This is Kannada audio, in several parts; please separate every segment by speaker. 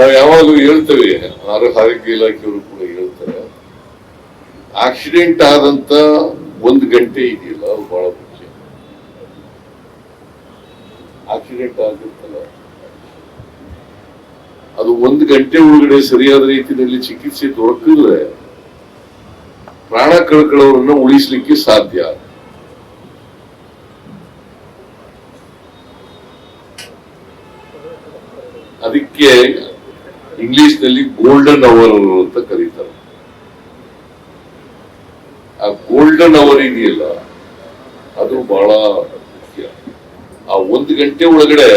Speaker 1: ನಾವು ಯಾವಾಗಲೂ ಹೇಳ್ತೇವೆ ಆರೋ- ಆರೋಗ್ಯ ಇಲಾಖೆಯವರು ಕೂಡ ಹೇಳ್ತಾರೆ ಆಕ್ಸಿಡೆಂಟ್ ಆದಂತ ಒಂದು ಗಂಟೆ ಇದೆಯಲ್ಲ, ಅದು ಬಹಳ ಮುಖ್ಯ. ಆಕ್ಸಿಡೆಂಟ್ ಆಗಿರ್ತಲ್ಲ. ಅದು ಒಂದು ಗಂಟೆ ಒಳಗಡೆ ಸರಿಯಾದ ರೀತಿಯಲ್ಲಿ ಚಿಕಿತ್ಸೆ ದೊರಕಿದ್ರೆ ಪ್ರಾಣ ಕಳ್ಕೊಳ್ಳೋರನ್ನ ಉಳಿಸ್ಲಿಕ್ಕೆ ಸಾಧ್ಯ. ಅದಕ್ಕೆ ಇಂಗ್ಲಿಷ್ನಲ್ಲಿ ಗೋಲ್ಡನ್ ಅವರ್ ಅಂತ ಕರೀತಾರೆ. ಆ ಗೋಲ್ಡನ್ ಅವರ್ ಇದೆಯಲ್ಲ, ಅದು ಬಹಳ ಮುಖ್ಯ. ಆ ಒಂದು ಗಂಟೆ ಒಳಗಡೆ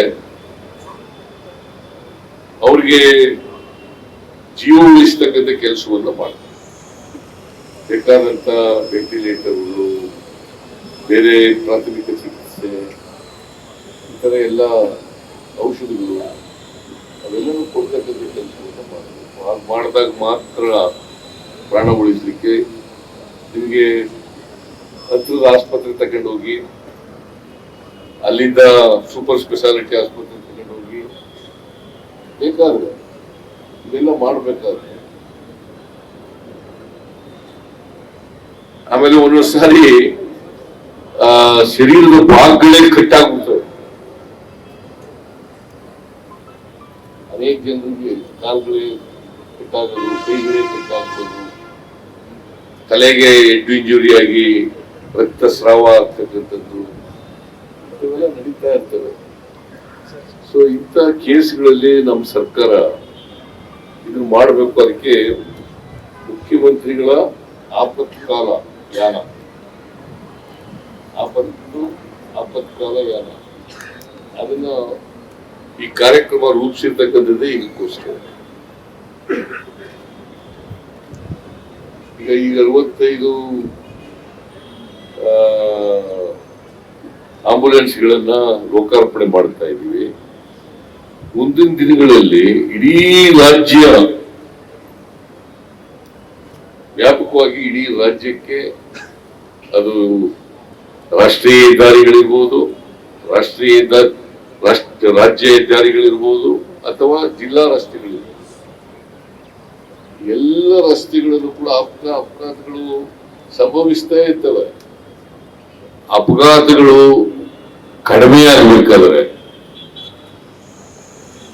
Speaker 1: ಅವ್ರಿಗೆ ಜೀವ ಉಳಿಸ್ತಕ್ಕಂಥ ಕೆಲಸವನ್ನ ಮಾಡ್ತಾರೆ. ಬೇಕಾದಂತ ವೆಂಟಿಲೇಟರ್ಗಳು ಬೇರೆ ಪ್ರಾಥಮಿಕ ಚಿಕಿತ್ಸೆ, ಈ ಥರ ಎಲ್ಲ ಔಷಧಿಗಳು ಅವೆಲ್ಲನೂ ಕೊಡ್ತಕ್ಕಂಥ ಕೆಲಸವನ್ನ ಮಾಡಬೇಕು ಹಾಗ್ ಮಾಡಿದಾಗ ಮಾತ್ರ ಪ್ರಾಣ ಉಳಿಸ್ಲಿಕ್ಕೆ ನಿಮಗೆ ಹತ್ತಿರದ ಆಸ್ಪತ್ರೆ ತಗೊಂಡು ಹೋಗಿ ಅಲ್ಲಿಂದ ಸೂಪರ್ ಸ್ಪೆಷಾಲಿಟಿ ಆಸ್ಪತ್ರೆ ತಗೊಂಡು ಹೋಗಿ ಬೇಕಾದ್ರೆ ಇದೆಲ್ಲ ಮಾಡಬೇಕಾದ್ರೆ. ಆಮೇಲೆ ಒಂದೊಂದು ಸಾರಿ ಆ, ಶರೀರದ ಭಾಗಗಳೇ ಕಟ್ಟಾಗ್ಬಿಡ್ತವೆ. ಅನೇಕ ಜನರಿಗೆ ಕಾಲುಗಳೇ ಕಟ್ಟಾಗೋದು ಕೈಗಳೇ ಕಟ್ಟಾಗ್ಬೋದು ತಲೆಗೆ ಹೆಡ್ ಇಂಜುರಿ ಆಗಿ ರಕ್ತಸ್ರಾವ ಆಗ್ತಕ್ಕಂಥದ್ದು ಇವೆಲ್ಲ ನಡೀತಾ ಇರ್ತವೆ. ಸೊ ಇಂಥ ಕೇಸ್ಗಳಲ್ಲಿ ನಮ್ಮ ಸರ್ಕಾರ ಇದು ಮಾಡಬೇಕು ಅದಕ್ಕೆ ಮುಖ್ಯಮಂತ್ರಿಗಳ ಆಪತ್ಕಾಲ ಯಾನ? ಆಪತ್ತು, ಆಪತ್ಕಾಲ ಯಾನ? ಅದನ್ನ ಈ ಕಾರ್ಯಕ್ರಮ ರೂಪಿಸಿರ್ತಕ್ಕಂಥದ್ದೇ ಇದಕ್ಕೋಸ್ಕರ. ಈಗ ಈಗ ಅರವತ್ತೈದು ಆಂಬುಲೆನ್ಸ್ಗಳನ್ನ ಲೋಕಾರ್ಪಣೆ ಮಾಡ್ತಾ ಇದ್ದೀವಿ. ಮುಂದಿನ ದಿನಗಳಲ್ಲಿ ಇಡೀ ರಾಜ್ಯ ವ್ಯಾಪಕವಾಗಿ ಇಡೀ ರಾಜ್ಯಕ್ಕೆ ಅದು ರಾಷ್ಟ್ರೀಯ ಹೆದ್ದಾರಿಗಳಿರ್ಬೋದು, ರಾಷ್ಟ್ರೀಯ ರಾಜ್ಯ ಹೆದ್ದಾರಿಗಳಿರ್ಬೋದು ಅಥವಾ ಜಿಲ್ಲಾ ರಸ್ತೆಗಳಿರ್ಬೋದು ಎಲ್ಲ ರಸ್ತೆಗಳಲ್ಲೂ ಕೂಡ ಅಪಘಾತ ಅಪಘಾತಗಳು ಸಂಭವಿಸ್ತಾ ಇರ್ತವೆ. ಅಪಘಾತಗಳು ಕಡಿಮೆ ಆಗ್ಬೇಕಾದ್ರೆ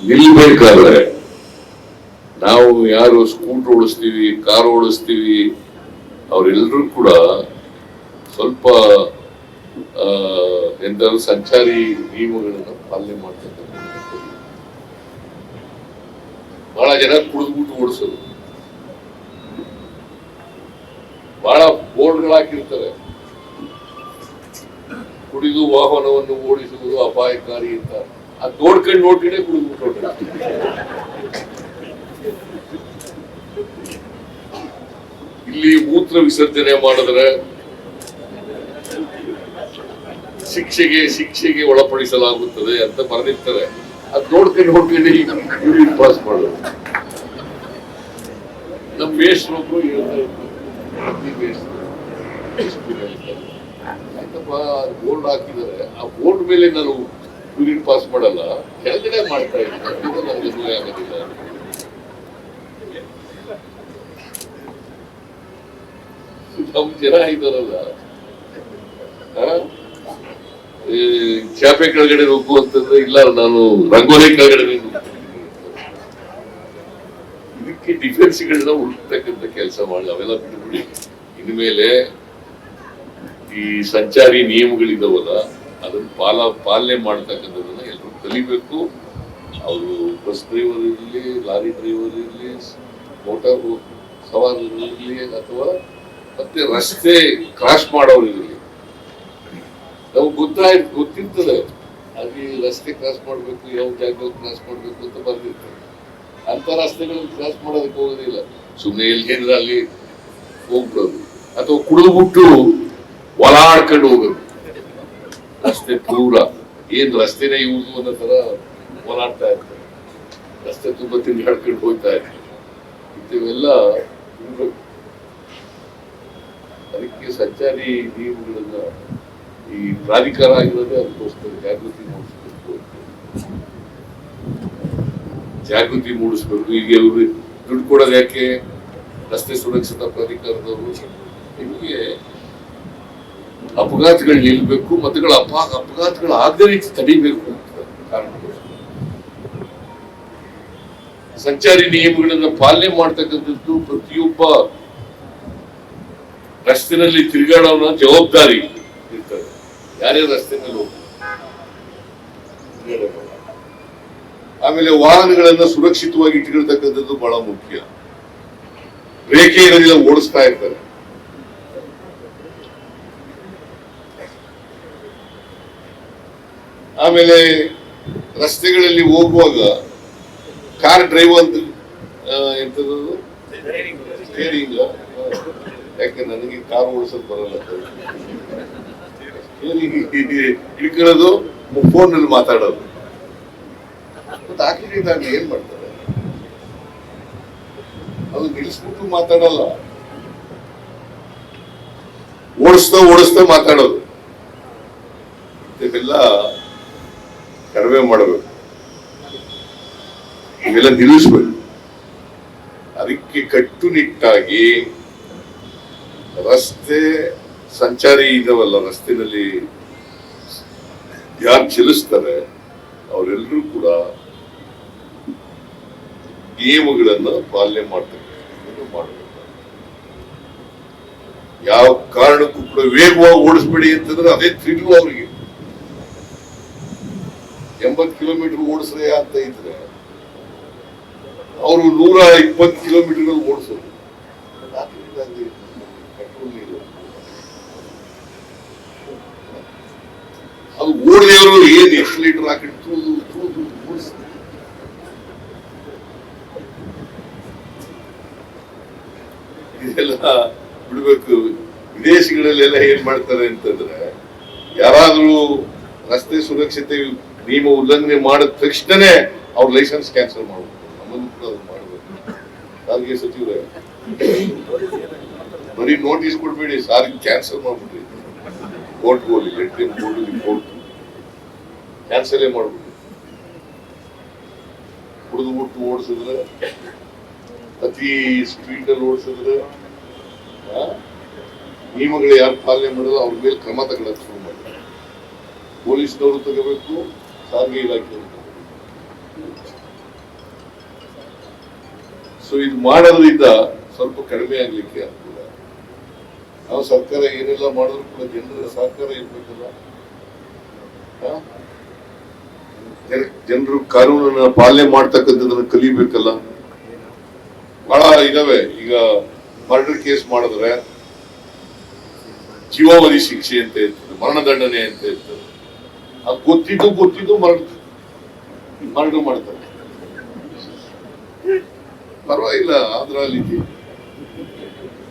Speaker 1: ನಿಲ್ಬೇಕಾದ್ರೆ ನಾವು ಯಾರು ಸ್ಕೂಟರ್ ಓಡಿಸ್ತೀವಿ ಕಾರ್ ಓಡಿಸ್ತೀವಿ ಅವರೆಲ್ಲರೂ ಕೂಡ ಸ್ವಲ್ಪ ಆ, ಎಂತಾದ್ರು ಸಂಚಾರಿ ನಿಯಮಗಳನ್ನು ಪಾಲನೆ ಮಾಡ್ತಕ್ಕಂಥ ಬಹಳ ಜನ ಕುಡಿದ್ಬಿಟ್ಟು ಓಡಿಸೋದು. ಬಹಳ ಬೋರ್ಡ್ಗಳು ಹಾಕಿರ್ತಾರೆ. ಕುಡಿದು ವಾಹನವನ್ನು ಓಡಿಸುವುದು ಅಪಾಯಕಾರಿ ಅಂತ. ಆ ನೋಡ್ಕೊಂಡು ನೋಡ್ಕೊಂಡೇ ಹೊರ್ಟೋಗ್ತಾರೆ. ಇಲ್ಲಿ ಮೂತ್ರ ವಿಸರ್ಜನೆ ಮಾಡಿದ್ರೆ ಶಿಕ್ಷೆಗೆ ಶಿಕ್ಷೆಗೆ ಒಳಪಡಿಸಲಾಗುತ್ತದೆ ಅಂತ ಬರೆದಿರ್ತಾರೆ. ಅದ್ ನೋಡ್ಕೊಂಡು ನೋಡ್ಕೊಂಡು ಯೂರಿನ್ ಪಾಸ್ ಮಾಡೋದು. ನಮ್ಮ ಮೇಷ್ಟ್ರೊಬ್ರು ಹೇಳ್ತಾ ಇದ್ರು ಆಯ್ತಪ್ಪ ಬೋರ್ಡ್ ಹಾಕಿದ್ದಾರೆ. ಆ ಬೋರ್ಡ್ ಮೇಲೆ ನಾನು ಯೂರಿನ್ ಪಾಸ್ ಮಾಡಲ್ಲ? ಕೆಳಗಡೆ ಮಾಡ್ತಾ ಇದ್ದೀನಿ ನನಗೆ ಆಗೋದಿಲ್ಲ. ನಮ್ ಜನ? ಈ ಚಾಪೆ ಕೆಳಗಡೆ ನುಗ್ಗು ಅಂತಂದ್ರೆ, ಇಲ್ಲ, ನಾನು ರಂಗೋಲಿ ಕೆಳಗಡೆ. ಇದಕ್ಕೆ ಡಿಫೆನ್ಸ್ಗಳನ್ನ ಹುಡುಕ್ತಕ್ಕಂಥ ಕೆಲಸ ಮಾಡಿ ಅವೆಲ್ಲ ಬಿಟ್ಬಿಡಿ. ಇನ್ಮೇಲೆ ಈ ಸಂಚಾರಿ ನಿಯಮಗಳಿದಾವಲ್ಲ, ಅದನ್ನ ಪಾಲ, ಪಾಲನೆ ಮಾಡ್ತಕ್ಕಂಥದ್ದನ್ನ ಎಲ್ಲರೂ ಕಲಿಬೇಕು. ಅವರು ಬಸ್ ಡ್ರೈವರ್ ಇರಲಿ, ಲಾರಿ ಡ್ರೈವರ್ ಇರಲಿ, ಮೋಟಾರ್ ಸವಾರರಿರಲಿ ಅಥವಾ ಮತ್ತೆ ರಸ್ತೆ ಕ್ರಾಸ್ ಮಾಡೋರು ಇರಲಿ. ನಮ್ಗೆ ಗೊತ್ತಾಯ್ತು, ಗೊತ್ತಿರ್ತದೆ. ಅಲ್ಲಿ ರಸ್ತೆ ಕ್ರಾಸ್ ಮಾಡಬೇಕು, ಯಾವ ಜಾಗದಲ್ಲಿ ಕ್ರಾಸ್ ಮಾಡಬೇಕು ಅಂತ ಬರ್ದಿರ್ತದೆ. ಅಂತ ರಸ್ತೆಗಳನ್ನು ಕ್ರಾಸ್ ಮಾಡೋದಕ್ಕೆ ಹೋಗೋದಿಲ್ಲ. ಸುಮ್ಮನೆ ಎಲ್ಲಿ ಅಲ್ಲಿ ಹೋಗ್ಬಿಡೋದು. ಅಥವಾ ಕುಡಿದ್ಬಿಟ್ಟು ಒಲಾಡ್ಕೊಂಡು ಹೋಗ್ಬೇಕು ರಸ್ತೆ ದೂರ. ಏನ್ ರಸ್ತೆನೇ ಇವ್ದು ಅನ್ನೋ ತರ ಓಲಾಡ್ತಾ ಇರ್ತಾರೆ. ರಸ್ತೆ ತುಂಬಾ ತಿರುಗಾಡ್ಕೊಂಡು ಹೋಗ್ತಾ ಇರ್ತಾರೆ. ಇಂಥವೆಲ್ಲ. ಅದಕ್ಕೆ ಸಂಚಾರಿ ನಿಯಮಗಳನ್ನ ಈ ಪ್ರಾಧಿಕಾರ ಆಗಿರೋದೇ ಅದಕ್ಕೋಸ್ಕರ ಜಾಗೃತಿ ಮೂಡಿಸ್ಬೇಕು. ಜಾಗೃತಿ ಮೂಡಿಸ್ಬೇಕು. ಈಗ ದುಡ್ಡು ಕೊಡೋದು ಯಾಕೆ ರಸ್ತೆ ಸುರಕ್ಷತಾ ಪ್ರಾಧಿಕಾರದವರು? ನಿಮಗೆ ಅಪಘಾತಗಳು ನಿಲ್ಲಬೇಕು ಮತ್ತುಗಳ ಅಪ, ಅಪಘಾತಗಳು ಆಗದ ರೀತಿ ತಡಿಬೇಕು ಅಂತ ಕಾರಣ ಸಂಚಾರಿ ನಿಯಮಗಳನ್ನ ಪಾಲನೆ ಮಾಡ್ತಕ್ಕಂಥದ್ದು ಪ್ರತಿಯೊಬ್ಬ ರಸ್ತೆನಲ್ಲಿ ತಿರುಗಾಡೋನ ಜವಾಬ್ದಾರಿ ಇರ್ತದೆ. ಯಾರೇ ರಸ್ತೆ ಮೇಲೆ ಹೋಗ್ತಾರೆ ಆಮೇಲೆ ವಾಹನಗಳನ್ನ ಸುರಕ್ಷಿತವಾಗಿ ಇಟ್ಕೊಳ್ತಕ್ಕಂಥದ್ದು ಬಹಳ ಮುಖ್ಯ. ರೇಖೆ ಇರೋದಿಲ್ಲ, ಓಡಿಸ್ತಾ ಇರ್ತಾರೆ. ಆಮೇಲೆ ರಸ್ತೆಗಳಲ್ಲಿ ಹೋಗುವಾಗ ಕಾರ್ ಡ್ರೈವ್ ಅಂತ ಆ, ಎಂತದದು? ಸ್ಟೇರಿಂಗ್ ಯಾಕೆ ನನಗೆ ಕಾರ್ ಓಡಿಸೋದು ಬರಲ್ಲ ಇಟ್ಕೊಳ್ಳೋದು ಫೋನ್ನಲ್ಲಿ ಮಾತಾಡೋದು. ಮತ್ತೆ ಆಗಿ ಏನ್ ಮಾಡ್ತಾರೆ? ಅದು ನಿಲ್ಲಿಸ್ಬಿಟ್ಟು ಮಾತಾಡಲ್ಲ. ಓಡಿಸ್ತಾ ಓಡಿಸ್ತಾ ಮಾತಾಡೋದು. ಇವೆಲ್ಲ ಕಡಿಮೆ ಮಾಡಬೇಕು. ಇವೆಲ್ಲ ನಿಲ್ಲಿಸ್ಬೇಕು. ಅದಕ್ಕೆ ಕಟ್ಟುನಿಟ್ಟಾಗಿ ರಸ್ತೆ ಸಂಚಾರಿ ಇದಾವಲ್ಲ, ರಸ್ತೆನಲ್ಲಿ ಯಾರು ಚಲಿಸ್ತಾರೆ, ಅವರೆಲ್ಲರೂ ಕೂಡ ನಿಯಮಗಳನ್ನ ಪಾಲನೆ ಮಾಡ್ತಾರೆ. ಮಾಡಬೇಕು. ಯಾವ ಕಾರಣಕ್ಕೂ ಕೂಡ ವೇಗವಾಗಿ ಓಡಿಸ್ಬೇಡಿ ಅಂತಂದ್ರೆ ಅದೇ ತಿಳಿದು ಅವರಿಗೆ. ಎಂಬತ್ತು ಕಿಲೋಮೀಟರ್ ಓಡಿಸ್ರೆ ಅಂತ ಇದ್ರೆ, ಅವರು ನೂರ ಇಪ್ಪತ್ತು ಕಿಲೋಮೀಟರ್ ಓಡಿಸೋದು. ಅದು ಓಡಿದವರು ಏನ್ ಎಷ್ಟು ಲೀಟರ್ ಹಾಕಿಟ್ಟು ತೂದು ತೂದು ಇದೆಲ್ಲ ಬಿಡ್ಬೇಕು. ವಿದೇಶಗಳಲ್ಲೆಲ್ಲ ಏನ್ ಮಾಡ್ತಾರೆ ಅಂತಂದ್ರೆ, ಯಾರಾದ್ರೂ ರಸ್ತೆ ಸುರಕ್ಷತೆ ನಿಯಮ ಉಲ್ಲಂಘನೆ ಮಾಡಿದ ತಕ್ಷಣನೇ ಅವ್ರ ಲೈಸೆನ್ಸ್ ಕ್ಯಾನ್ಸಲ್ ಮಾಡಬೇಕು ಮಾಡ್ಬೇಕು ಸಾರಿಗೆ ಸಚಿವರೇ. ಬರೀ ನೋಟಿಸ್ ಕೊಡ್ಬೇಡಿ, ಸಾರಿಗೆ ಕ್ಯಾನ್ಸಲ್ ಮಾಡ್ಬಿಡ್ರಿ. ಕೋರ್ಟ್ ಹೋಗಿ ಲೆಟ್ರಿನ್ ಕೋರ್ಟ್ ಕೋರ್ಟ್. ಕ್ಯಾನ್ಸಲೇ ಮಾಡ್ಬಿಟ್ರಿ ಕುಡಿದು ಬಿಟ್ಟು ಓಡಿಸಿದ್ರೆ ಅತಿ ಸ್ಪೀಡ್ ಅಲ್ಲಿ ಓಡಿಸಿದ್ರೆ ನಿಯಮಗಳು ಯಾರು ಪಾಲನೆ ಮಾಡಲ್ಲ, ಅವ್ರ ಮೇಲೆ ಕ್ರಮ ತಗೊಳ್ಳೋಕೆ ಶುರು ಪೊಲೀಸ್ನವರು ತಗೋಬೇಕು ಸಾರಿಗೆ ಇಲಾಖೆ ಸೊ ಇದು ಮಾಡೋದ್ರಿಂದ ಸ್ವಲ್ಪ ಕಡಿಮೆ ಆಗ್ಲಿಕ್ಕೆ ಅನುಕೂಲ ನಾವು ಸರ್ಕಾರ ಏನೆಲ್ಲ ಮಾಡಿದ್ರು ಕೂಡ ಜನರ ಸಹಕಾರ ಇರ್ಬೇಕಲ್ಲ. ಜನರು ಕಾನೂನನ್ನ ಪಾಲನೆ ಮಾಡ್ತಕ್ಕಂಥದ್ದನ್ನ ಕಲಿಬೇಕಲ್ಲ. ಬಹಳ ಇದಾವೆ. ಈಗ ಮರ್ಡರ್ ಕೇಸ್ ಮಾಡಿದ್ರೆ ಜೀವಾವಧಿ ಶಿಕ್ಷೆ ಅಂತ ಇರ್ತದೆ, ಮರಣದಂಡನೆ ಅಂತ ಇರ್ತದೆ. ಅದು ಗೊತ್ತಿದ್ದು ಗೊತ್ತಿದ್ದು ಮರಣ ಮರಣ ಮಾಡ್ತಾರೆ. ಪರವಾಗಿಲ್ಲ ಅದ್ರಲ್ಲಿ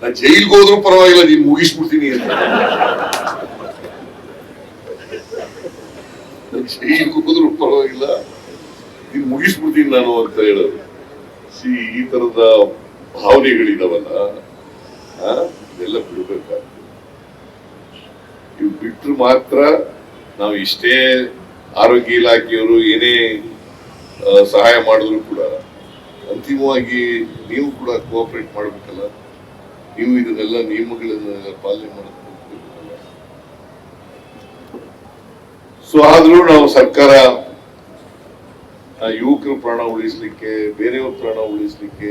Speaker 1: ನಾ ಜೈಲ್ಗೆ ಹೋದ್ರೂ ಪರವಾಗಿಲ್ಲ ನೀನ್ ಮುಗಿಸ್ಬಿಡ್ತೀನಿ ಅಂತ. ಜೈಲ್ಗೆ ಹೋಗಿದ್ರು ಪರವಾಗಿಲ್ಲ ನೀನ್ ಮುಗಿಸ್ಬಿಡ್ತೀನಿ ನಾನು ಅಂತ ಹೇಳೋದು. ಸಿ ಈ ತರದ ಭಾವನೆಗಳಿದಾವಲ್ಲ ಆ, ಇದೆಲ್ಲ ಬಿಡ್ಬೇಕಾಗ್ತದೆ. ಇವ್ ಬಿಟ್ರು ಮಾತ್ರ ನಾವು ಇಷ್ಟೇ ಆರೋಗ್ಯ ಇಲಾಖೆಯವರು ಏನೇ ಸಹಾಯ ಮಾಡಿದ್ರು ಕೂಡ ಅಂತಿಮವಾಗಿ ನೀವು ಕೂಡ ಕೋಆಪರೇಟ್ ಮಾಡಬೇಕಲ್ಲ. ನೀವು ಇದನ್ನೆಲ್ಲ ನಿಯಮಗಳನ್ನು ಪಾಲನೆ ಮಾಡಬೇಕು ಸೊ ಆದರೂ ನಾವು ಸರ್ಕಾರ ಯುವಕರ ಪ್ರಾಣ ಉಳಿಸ್ಲಿಕ್ಕೆ, ಬೇರೆಯವ್ರ ಪ್ರಾಣ ಉಳಿಸ್ಲಿಕ್ಕೆ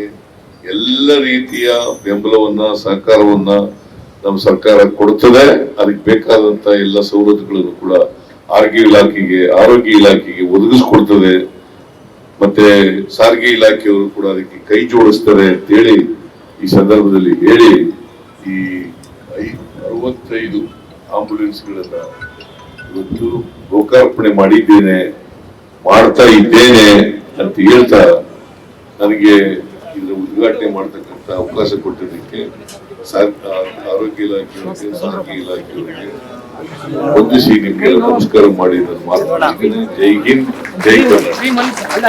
Speaker 1: ಎಲ್ಲ ರೀತಿಯ ಬೆಂಬಲವನ್ನ, ಸಹಕಾರವನ್ನ ನಮ್ಮ ಸರ್ಕಾರ ಕೊಡ್ತದೆ. ಅದಕ್ಕೆ ಬೇಕಾದಂತ ಎಲ್ಲ ಸವಲತ್ತುಗಳನ್ನು ಕೂಡ ಆರೋಗ್ಯ ಇಲಾಖೆಗೆ ಆರೋಗ್ಯ ಇಲಾಖೆಗೆ ಒದಗಿಸ್ಕೊಡ್ತದೆ. ಮತ್ತೆ ಸಾರಿಗೆ ಇಲಾಖೆಯವರು ಕೂಡ ಅದಕ್ಕೆ ಕೈ ಜೋಡಿಸ್ತಾರೆ ಅಂತೇಳಿ ಈ ಸಂದರ್ಭದಲ್ಲಿ ಹೇಳಿ ಈ ಅರವತ್ತೈದು ಆಂಬುಲೆನ್ಸ್ಗಳನ್ನ ಇವತ್ತು ಲೋಕಾರ್ಪಣೆ ಮಾಡಿದ್ದೇನೆ, ಮಾಡ್ತಾ ಇದ್ದೇನೆ ಅಂತ ಹೇಳ್ತಾ ನನಗೆ ಇದರ ಉದ್ಘಾಟನೆ ಮಾಡ್ತಕ್ಕಂಥ ಅವಕಾಶ ಕೊಟ್ಟಿದ್ದಕ್ಕೆ ಆರೋಗ್ಯ ಇಲಾಖೆಯವರಿಗೆ, ಸಾರಿಗೆ ಇಲಾಖೆಯವರಿಗೆ ವಂದಿಸಿ ನಿಮಗೆ ನಮಸ್ಕಾರ ಮಾಡಿ ನಾನು ಮಾತನಾಡ್ತೀನಿ ಜೈ ಹಿಂದ್ ಜೈ ಕರ್ನಾಟಕ